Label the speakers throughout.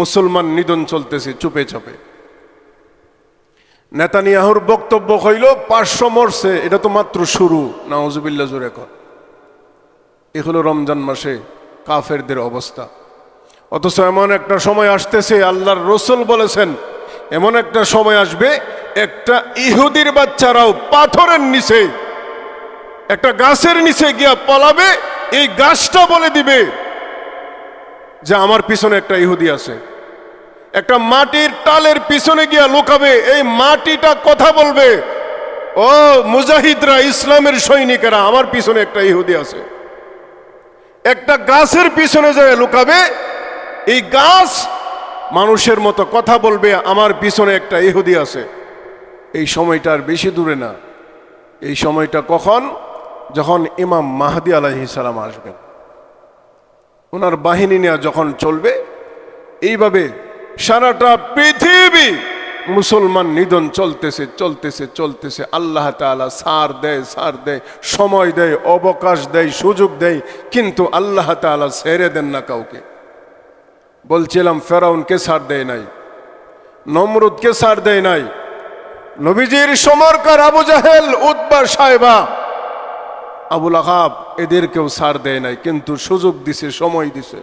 Speaker 1: মুসলমান নিধন চলতেছে, চুপে চাপে। নেতানিয়াহুর বক্তব্য হইল, পাঁচশো মরছে, এটা তো মাত্র শুরু নাউজুবিল্লা জোরে কর। এ হলো রমজান মাসে কাফেরদের অবস্থা। অথচ এমন একটা সময় আসতেছে, আল্লাহর রসুল বলেছেন, এমন একটা সময় আসবে, একটা ইহুদির বাচ্চারাও পাথরের নিচে, একটা গাছের নিচে গিয়া পলাবে, এই গাছটা বলে দিবে যে আমার পিছনে একটা ইহুদি আছে। একটা মাটির টালের পিছনে গিয়া লুকাবে, এই মাটিটা কথা বলবে, ও মুজাহিদরা, ইসলামের সৈনিকেরা, আমার পিছনে একটা ইহুদি আছে। একটা গাছের পিছনে যায় লুকাবে, এই গাছ মানুষের মতো কথা বলবে, আমার পিছনে একটা ইহুদি আছে। এই সময়টা আর বেশি দূরে না। এই সময়টা কখন? যখন ইমাম মাহাদি আলাহি সালাম আসবেন। ওনার বাহিনী নেওয়া যখন চলবে, এইভাবে সারাটা পৃথিবী মুসলমান নিধন চলতেছে চলতেছে চলতেছে। আল্লাহ তাআলা সার দেয় সার দেয়, সময় দেয়, অবকাশ দেয়, সুযোগ দেয়, কিন্তু আল্লাহ তাআলা ছেড়ে দেন না কাউকে। বলছিলাম, ফেরাউনকে সার দেয় নাই, নমরুদকে সার দেয় নাই, নবীজির সমরকার আবু জাহেল উদ্বা সাহেবা আবুল আহাব এদেরকেও সার দেয় নাই, কিন্তু সুযোগ দিছে, সময় দিছে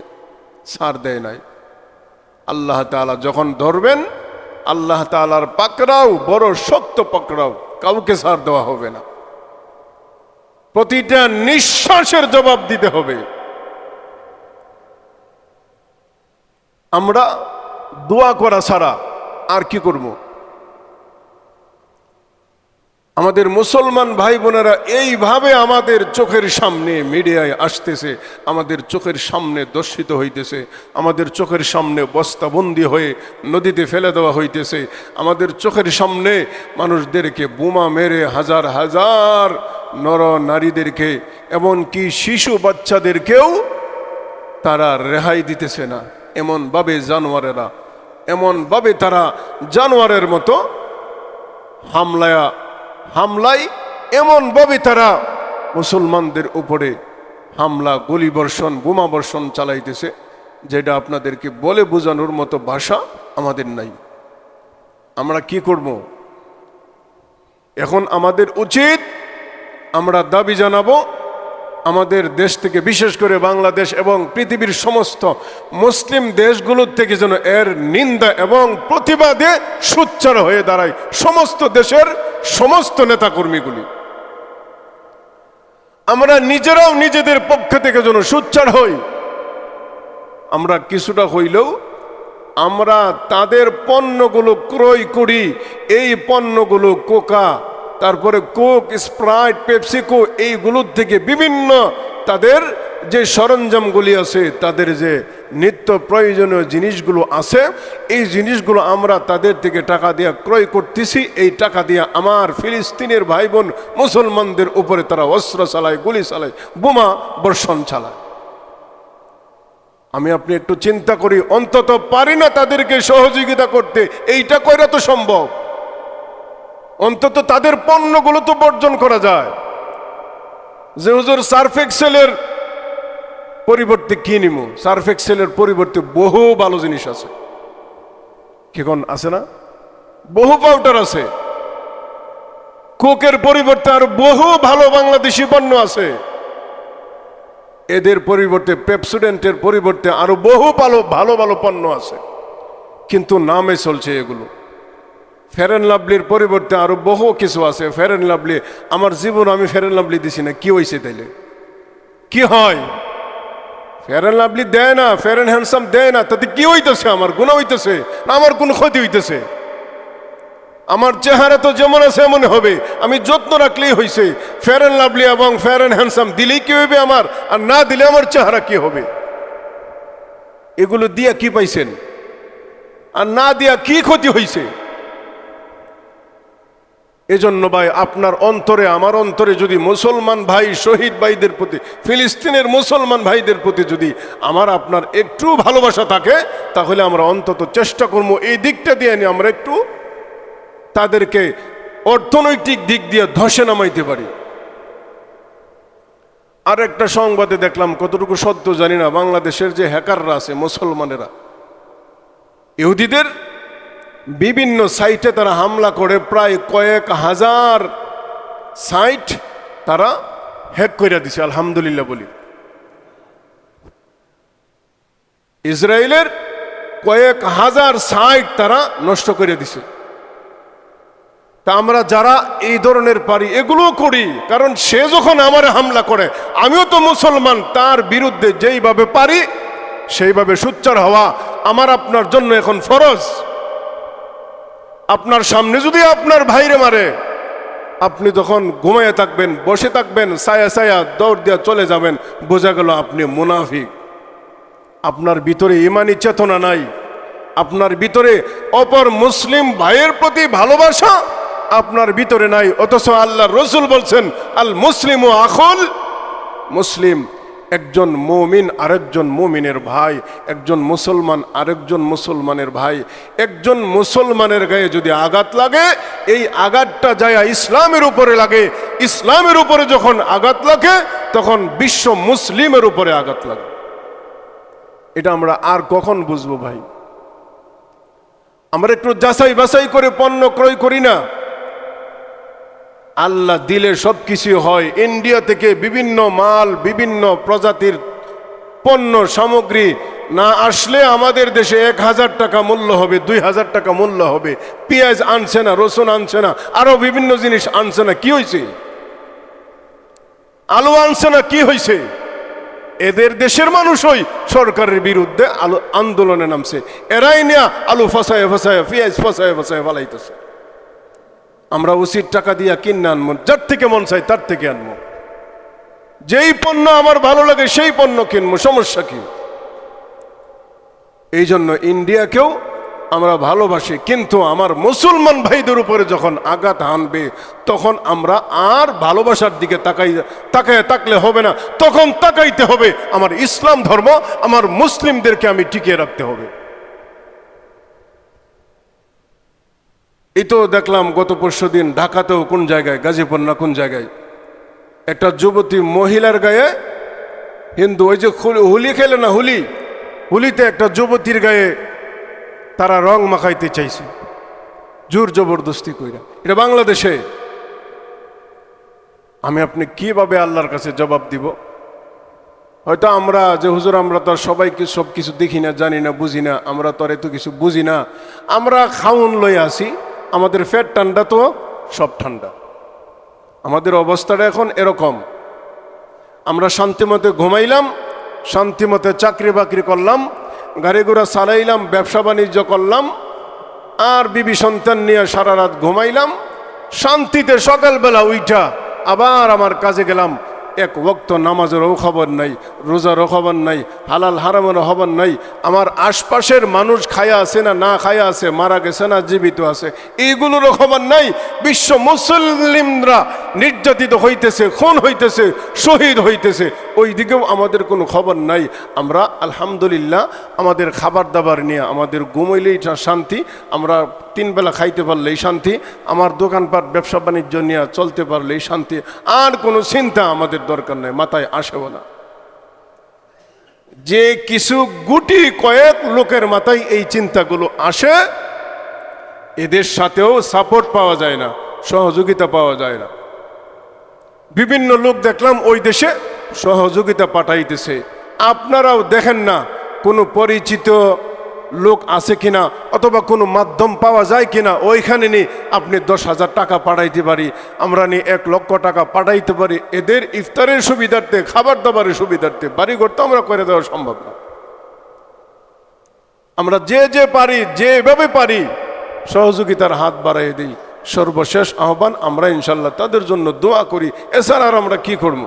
Speaker 1: সার দেয় নাই। আল্লাহ তাআলা যখন ধরবেন, আল্লাহ তাআলার পাকড়াও, বড় শক্ত পাকড়াও, কাউকে সার দেওয়া হবে না। প্রতিটা নিঃশ্বাসের জবাব দিতে হবে। আমরা দোয়া করা ছাড়া আর কি করব? আমাদের মুসলমান ভাই বোনেরা এইভাবে আমাদের চোখের সামনে মিডিয়ায় আসতেছে, আমাদের চোখের সামনে দর্শিত হইতেছে, আমাদের চোখের সামনে বস্তাবন্দি হয়ে নদীতে ফেলে দেওয়া হইতেছে, আমাদের চোখের সামনে মানুষদেরকে বোমা মেরে হাজার হাজার নর নারীদেরকে, এমনকি শিশু বাচ্চাদেরকেও তারা রেহাই দিতেছে না। এমনভাবে জানোয়ারেরা, এমনভাবে তারা জানোয়ারের মতো হামলায়া হামলায় এমনভাবে তারা মুসলমানদের উপরে হামলা গুলি বোমাবর্ষণ বোমা বর্ষণ চালাইতেছে, যেটা আপনাদেরকে বলে বোঝানোর মতো ভাষা আমাদের নাই। আমরা কি করব? এখন আমাদের উচিত আমরা দাবি জানাব আমাদের দেশ থেকে, বিশেষ করে বাংলাদেশ এবং পৃথিবীর সমস্ত মুসলিম দেশগুলোর থেকে যেন এর নিন্দা এবং প্রতিবাদে সুচ্চার হয়ে দাঁড়ায় সমস্ত দেশের সমস্ত নেতাকর্মীগুলি। আমরা নিজেরাও নিজেদের পক্ষ থেকে যেন সুচ্চার হই। আমরা কিছুটা হইলেও আমরা তাদের পণ্যগুলো ক্রয় করি, এই পণ্যগুলো কোকা তারপরে কোক, স্প্রাইট, পেপসিকো, এইগুলোর থেকে বিভিন্ন তাদের যে সরঞ্জামগুলি আছে, তাদের যে নিত্য প্রয়োজনীয় জিনিসগুলো আছে, এই জিনিসগুলো আমরা তাদের থেকে টাকা দিয়ে ক্রয় করতেছি। এই টাকা দিয়ে আমার ফিলিস্তিনের ভাই বোন মুসলমানদের উপরে তারা অস্ত্র চালায়, গুলি চালায়, বোমা বর্ষণ চালায়। আমি আপনি একটু চিন্তা করি, অন্তত পারি না তাদেরকে সহযোগিতা করতে। এইটা কইরা তো সম্ভব। অন্তত তাদের পণ্যগুলো তো বর্জন করা যায়। যে হুজুর সার্ফ এক্সেলের পরিবর্তে কি নিব সার্ফ এক্সেলের পরিবর্তে বহু ভালো জিনিস আছে। কিখন আছে না? বহু পাউডার আছে। কোকের পরিবর্তে আর বহু ভালো বাংলাদেশি পণ্য আছে। এদের পরিবর্তে পেপসুডেন্টের পরিবর্তে আরও বহু ভালো ভালো ভালো পণ্য আছে। কিন্তু নামে চলছে এগুলো। ফেরেন লাভলির পরিবর্তে আরও বহু কিছু আছে। ফেরেন লাভলি আমার জীবন আমি ফেরেন লাভলি দিছি না। কি হয়েছে তাইলে? কি হয়? ফেরেন লাভলি দেয় না ফেরেন হ্যান্ডসাম দেয় না, তাতে কি হইতেছে? আমার গুণা হইতেছে না আমার কোনো ক্ষতি হইতেছে? আমার চেহারা তো যেমন আছে এমন হবে। আমি যত্ন রাখলেই হয়েছে ফেরেন লাভলি এবং ফেরেন হ্যান্ডসাম দিলেই কি হবে আমার? আর না দিলে আমার চেহারা কি হবে? এগুলো দিয়া কি পাইছেন? আর না দিয়া কি ক্ষতি হয়েছে এজন্য ভাই, আপনার অন্তরে, আমার অন্তরে যদি মুসলমান ভাই, শহীদ ভাইদের প্রতি, ফিলিস্তিনের মুসলমান ভাইদের প্রতি যদি আমার আপনার একটু ভালোবাসা থাকে, তাহলে আমরা অন্তত চেষ্টা করব এই দিকটা দিয়ে নিয়ে আমরা একটু তাদেরকে অর্থনৈতিক দিক দিয়ে ধসে নামাইতে পারি। আর একটা সংবাদে দেখলাম, কতটুকু সত্য জানি না, বাংলাদেশের যে হ্যাকাররা আছে, মুসলমানেরা, ইহুদিদের বিভিন্ন সাইটে তারা হামলা করে, প্রায় কয়েক হাজার সাইট তারা হ্যাক করে দিছে, আলহামদুলিল্লাহ বলি। ইসরায়েলের কয়েক হাজার সাইট তারা নষ্ট করে দিছে। তা আমরা যারা এই ধরনের পারি এগুলো করি, কারণ সে যখন আমার হামলা করে, আমিও তো মুসলমান, তার বিরুদ্ধে যেইভাবে পারি, সেইভাবে সুচ্চার হওয়া আমার আপনার জন্য এখন ফরজ। আপনার সামনে যদি আপনার ভাইরে মারে, আপনি যখন ঘুমাইয়ে থাকবেন, বসে থাকবেন সায়া সায়া দৌড় দিয়া চলে যাবেন, বোঝা গেল আপনি মুনাফিক। আপনার ভিতরে ইমানি চেতনা নাই। আপনার ভিতরে অপর মুসলিম ভাইয়ের প্রতি ভালোবাসা আপনার ভিতরে নাই। অথচ আল্লাহ রসুল বলছেন আল মুসলিম ও আখল মুসলিম। একজন মমিন আরেকজন মমিনের ভাই, একজন মুসলমান আরেকজন মুসলমানের ভাই। একজন মুসলমানের গায়ে যদি আঘাত লাগে, এই আঘাতটা যায় ইসলামের উপরে লাগে। ইসলামের উপরে যখন আঘাত লাগে, তখন বিশ্ব মুসলিমের উপরে আঘাত লাগে। এটা আমরা আর কখন বুঝব ভাই? আমরা একটু যাচাই বাছাই করে পণ্য ক্রয় করি না। আল্লাহ দিলে সব কিছু হয়। ইন্ডিয়া থেকে বিভিন্ন মাল, বিভিন্ন প্রজাতির পণ্য, সামগ্রী না আসলে আমাদের দেশে এক হাজার টাকা মূল্য হবে, দুই হাজার টাকা মূল্য হবে। পেঁয়াজ আনছে না, রসুন আনছে না, আরও বিভিন্ন জিনিস আনছে না, কি হয়েছে আলু আনছে না, কি হয়েছে এদের দেশের মানুষই সরকারের বিরুদ্ধে আলো আন্দোলনে নামছে। এরাই নিয়ে আলু ফসায় ফসায়, পেঁয়াজ ফসায় ফসায় ফালাইতেছে। আমরা উচিত টাকা দিয়া কিনে আনব, যার থেকে মন চাই তার থেকে আনব। যেই পণ্য আমার ভালো লাগে সেই পণ্য কিনবো, সমস্যা কি? এই জন্য ইন্ডিয়াকেও আমরা ভালোবাসি, কিন্তু আমার মুসলমান ভাইদের উপরে যখন আঘাত হানবে, তখন আমরা আর ভালোবাসার দিকে তাকাই, তাকায় তাকলে হবে না, তখন তাকাইতে হবে, আমার ইসলাম ধর্ম, আমার মুসলিমদেরকে আমি টিকিয়ে রাখতে হবে। এই তো দেখলাম গত পরশু দিন ঢাকাতেও কোন জায়গায়, গাজীপুর না কোন জায়গায়, একটা যুবতী মহিলার গায়ে হিন্দু, ওই যে হোলি খেলে না হোলি? হোলিতে একটা যুবতীর গায়ে তারা রং মাখাইতে চাইছে। জোর জবরদস্তি কইরা। এটা বাংলাদেশে। আমি আপনি কীভাবে আল্লাহর কাছে জবাব দিব? হয়তো আমরা যে হুজুর, আমরা তো সবাইকে সব কিছু দেখি না, জানি না, বুঝি না, আমরা তো আর এত কিছু বুঝি না। আমরা খাউন লই আসি আমাদের ফ্যাট ঠান্ডা তো সব ঠান্ডা। আমাদের অবস্থাটা এখন এরকম। আমরা শান্তিমতে ঘুমাইলাম শান্তিমতে চাকরি বাকরি করলাম, গাড়ি ঘোড়া চালাইলাম, ব্যবসা বাণিজ্য করলাম, আর বিবি সন্তান নিয়ে সারা রাত ঘুমাইলাম, শান্তিতে সকালবেলা উইঠা আবার আমার কাজে গেলাম এক ওক্ত নামাজেরও খবর নাই, রোজারও খবর নাই, হালাল হারামেরও খবর নাই। আমার আশপাশের মানুষ খায়া আছে না না খায়া আছে, মারা গেছে না, জীবিত আছে, এইগুলোরও খবর নাই। বিশ্ব মুসলিমরা নির্যাতিত হইতেছে, খুন হইতেছে, শহীদ হইতেছে ওই দিকেও আমাদের কোনো খবর নাই। আমরা আলহামদুলিল্লাহ আমাদের খাবার দাবার নিয়ে, আমাদের ঘুমাইলেই শান্তি, আমরা তিন বেলা খাইতে পারলেই শান্তি, আমার দোকানপাট ব্যবসা বাণিজ্য নিয়ে চলতে পারলেই শান্তি। আর কোনো চিন্তা আমাদের দরকার নেই, মাথায় আসেও না। যে কিছু গুটি কয়েক লোকের মাথায় এই চিন্তাগুলো আসে, এদের সাথেও সাপোর্ট পাওয়া যায় না, সহযোগিতা পাওয়া যায় না। বিভিন্ন লোক দেখলাম ওই দেশে সহযোগিতা পাঠাইতেছে। আপনারাও দেখেন না, কোনো পরিচিত লোক আছে কিনা অথবা কোনো মাধ্যম পাওয়া যায় কিনা, ওইখানে নি আপনি দশ হাজার টাকা পাঠাইতে পারি, আমরা নি এক লক্ষ টাকা পাঠাইতে পারি। এদের ইফতারের সুবিধার্থে, খাবার দাবারের সুবিধার্থে, বাড়িঘর তো আমরা করে দেওয়া সম্ভব না। আমরা যে যে পারি, যেভাবে পারি, সহযোগিতার হাত বাড়াই দিই। সর্বশেষ আহ্বান, আমরা ইনশাল্লাহ তাদের জন্য দোয়া করি। এছাড়া আর আমরা কি করব?